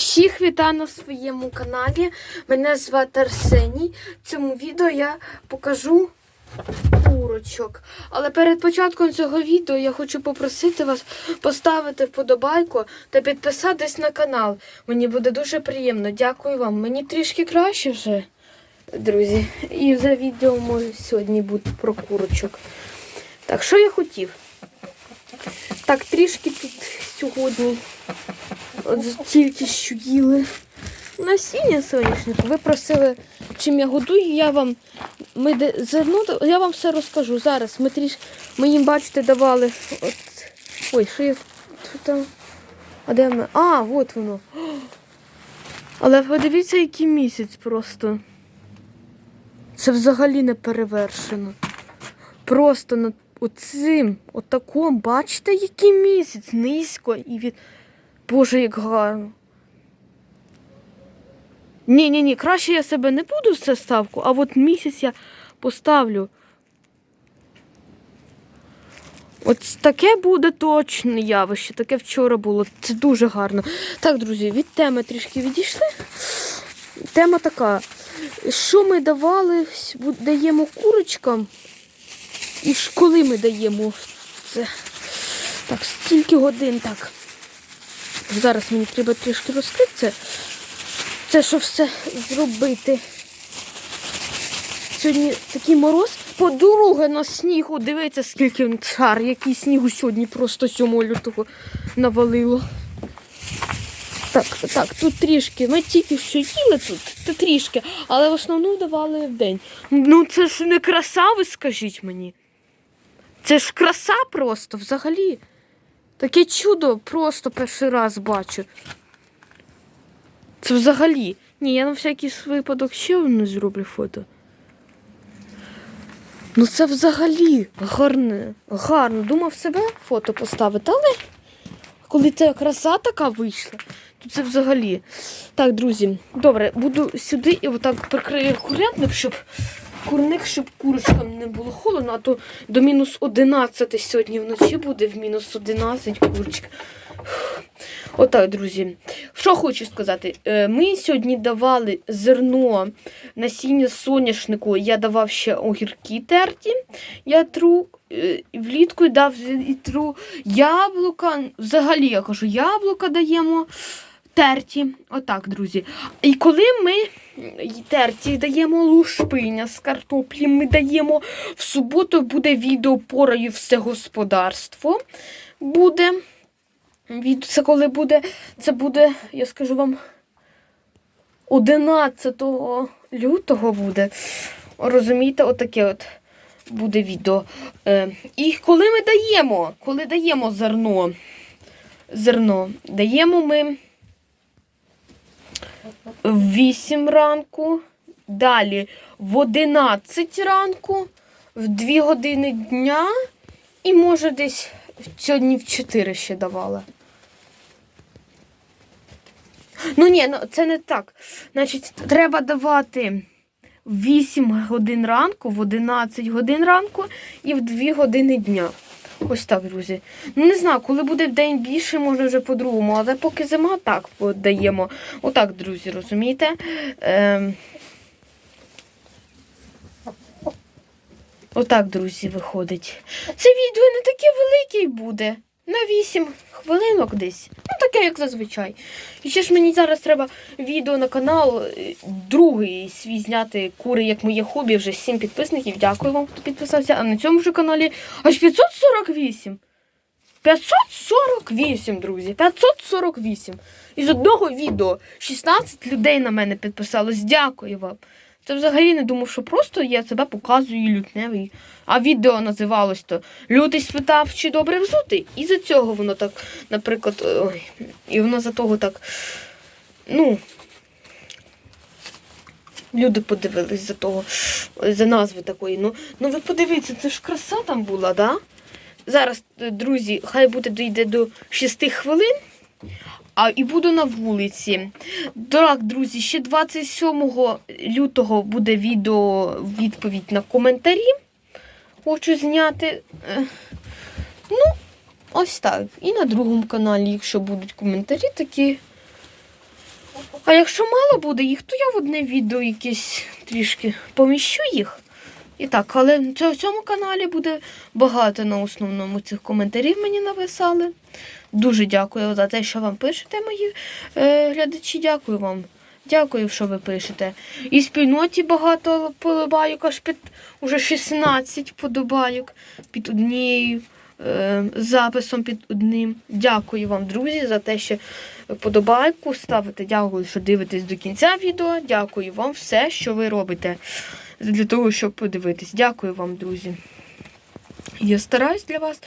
Всіх вітаю на своєму каналі. Мене звати Арсеній. В цьому відео я покажу курочок. Але перед початком цього відео я хочу попросити вас поставити вподобайку та підписатись на канал. Мені буде дуже приємно. Дякую вам. Мені трішки краще вже, друзі. І за відео може сьогодні буде про курочок. Так, що я хотів? Так, трішки тут сьогодні. От тільки що їли насіння соняшнику. Ви просили, чим я годую, я вам ми де, зерно, я вам все розкажу. Зараз ми трішки ми їм, бачите, давали. От, ой, що я там? А де ми? А, от воно. Але подивіться, який місяць просто. Це взагалі не перевершено. Просто над оцим, отаком, бачите, який місяць низько і від. Боже, як гарно. Ні, ні, ні, краще я себе не буду все ставку, а от місяць я поставлю. От таке буде точне явище, таке вчора було. Це дуже гарно. Так, друзі, від теми трішки відійшли. Тема така. Що ми давали, даємо курочкам? І коли ми даємо це? Так, стільки годин так. Зараз мені треба трішки розкрити це. Це що все зробити. Сьогодні такий мороз. По-друге, на снігу. Дивіться, скільки він шар, який снігу сьогодні просто 7 лютого навалило. Так, так, тут трішки. Ми тільки що їли тут, та трішки, але в основному давали в день. Ну це ж не краса, ви скажіть мені. Це ж краса просто взагалі. Таке чудо просто перший раз бачу. Це взагалі. Ні, я на всякий випадок ще одне зроблю фото. Ну це взагалі гарне, гарно. Думав себе фото поставити, але коли ця краса така вийшла, то це взагалі. Так, друзі, добре, буду сюди і отак прикрию курятник, щоб курник, щоб курочкам не було холодно, а то до мінус 11 сьогодні вночі буде в мінус 11 курочка. Отак, друзі. Що хочу сказати. Е, Ми сьогодні давали зерно насіння соняшнику. Я давав ще огірки терті. Я тру е, влітку дав і тру яблука. Взагалі я кажу, яблука даємо терті. Отак, друзі. І коли ми терті даємо лушпиня з картоплі, ми даємо в суботу буде відео порою все господарство. Буде. Це коли буде, це буде, я скажу вам, 11 лютого буде. Розумієте, отаке от буде відео. Е, І коли ми даємо, коли даємо зерно, зерно, даємо ми в 8 ранку, далі в 11 ранку, в 2 години дня і може десь сьогодні в 4 ще давала. Ну ні, ну це не так. Значить, треба давати в 8 годин ранку, в 11 годин ранку і в 2 години дня. Ось так, друзі. Ну, не знаю, коли буде день більше, може вже по-другому, але поки зима, так даємо. Отак, друзі, розумієте? Ем... Отак, друзі, виходить. Це відео не таке велике буде. На 8 хвилинок десь. Таке, як зазвичай. І ще ж мені зараз треба відео на канал, е, другий свій зняти кури, як моє хобі, вже 7 підписників. Дякую вам, хто підписався. А на цьому ж каналі аж 548. 548, друзі. 548. Із одного відео 16 людей на мене підписалось. Дякую вам. Це взагалі не думав, що просто я себе показую лютневий. А відео називалось то Лютий спитав, чи добре взути. І за цього воно так, наприклад, ой, і воно за того так. Ну. Люди подивились за того, за назви такої. Ну, ну ви подивіться, це ж краса там була, да? Зараз, друзі, хай буде дійде до 6 хвилин. А і буду на вулиці. Так, друзі, ще 27 лютого буде відео відповідь на коментарі. Хочу зняти. Е, Ну, ось так. І на другому каналі, якщо будуть коментарі такі. А якщо мало буде їх, то я в одне відео якесь трішки поміщу їх. І так, але в цьому- цьому каналі буде багато на основному цих коментарів мені написали. Дуже дякую за те, що вам пишете, мої е, глядачі. Дякую вам. Дякую, що ви пишете. І спільноті багато подобайок, аж під уже 16 подобайок під однією е, записом під одним. Дякую вам, друзі, за те, що подобайку ставите. Дякую, що дивитесь до кінця відео. Дякую вам все, що ви робите для того, щоб подивитись. Дякую вам, друзі. Я стараюсь для вас.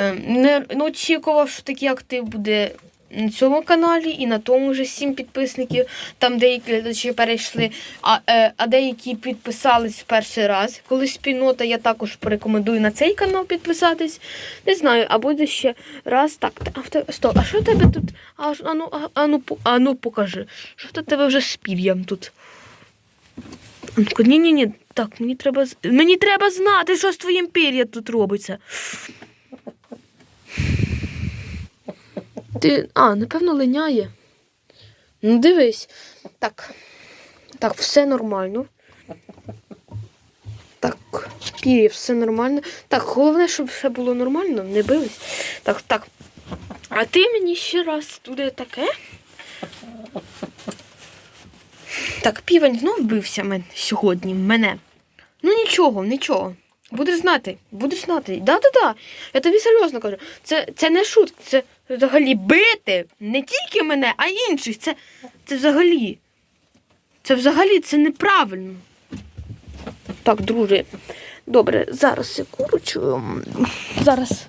Е, Не очікував, що такий актив буде на цьому каналі і на тому вже сім підписників. Там деякі глядачі перейшли, а, е, а деякі підписались в перший раз. Коли спільнота, я також порекомендую на цей канал підписатись. Не знаю, а буде ще раз. Так, та- а стоп, а що тебе тут? А, ж- а, ну, а, а, ну, а ну покажи. Що в тебе вже з пір'ям тут? Ні, ні, ні. Так, мені треба мені треба знати, що з твоїм пір'ям тут робиться. Ти. А, напевно, линяє. Ну, дивись. Так. Так, все нормально. Так, пір'я, все нормально. Так, головне, щоб все було нормально, не бились. Так, так. А ти мені ще раз туди таке. Так, півень знов вбився мен... сьогодні мене. Ну нічого, нічого. Будеш знати, будеш знати. Да-да-да. Я тобі серйозно кажу. Це, це не шутка, це взагалі бити не тільки мене, а інших. Це, це взагалі. Це взагалі це неправильно. Так, друже. Добре, зараз я курочу. Зараз.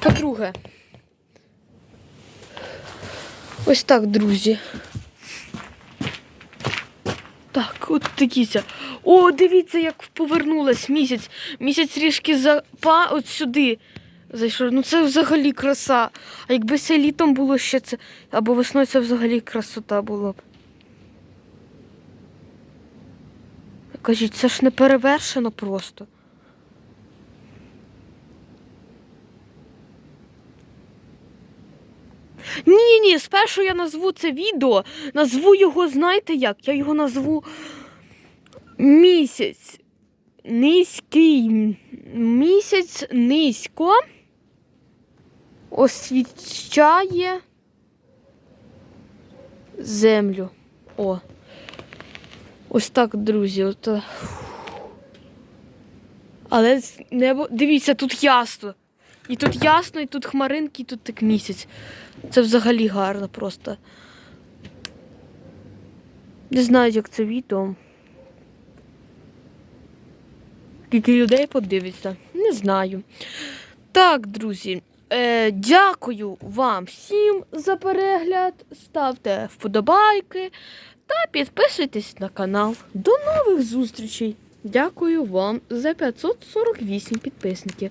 По-друге. Ось так, друзі. Так, от дивіться. О, дивіться, як повернулась місяць. Місяць трішки запа от сюди. Зайшов. Ну це взагалі краса. А якби це літом було ще це. Або весною це взагалі красота була б. Кажіть, це ж не перевершено просто. Ні, ні, спершу я назву це відео. Назву його, знаєте як? Я його назву місяць. Низький місяць низько освіщає землю. О. Ось так, друзі. От. е. Але небо. Дивіться, тут ясно. І тут ясно, і тут хмаринки, і тут так місяць. Це взагалі гарно просто. Не знаю, як це відео. Скільки людей подивиться, не знаю. Так, друзі, е, дякую вам всім за перегляд. Ставте вподобайки та підписуйтесь на канал. До нових зустрічей! Дякую вам за 548 підписників.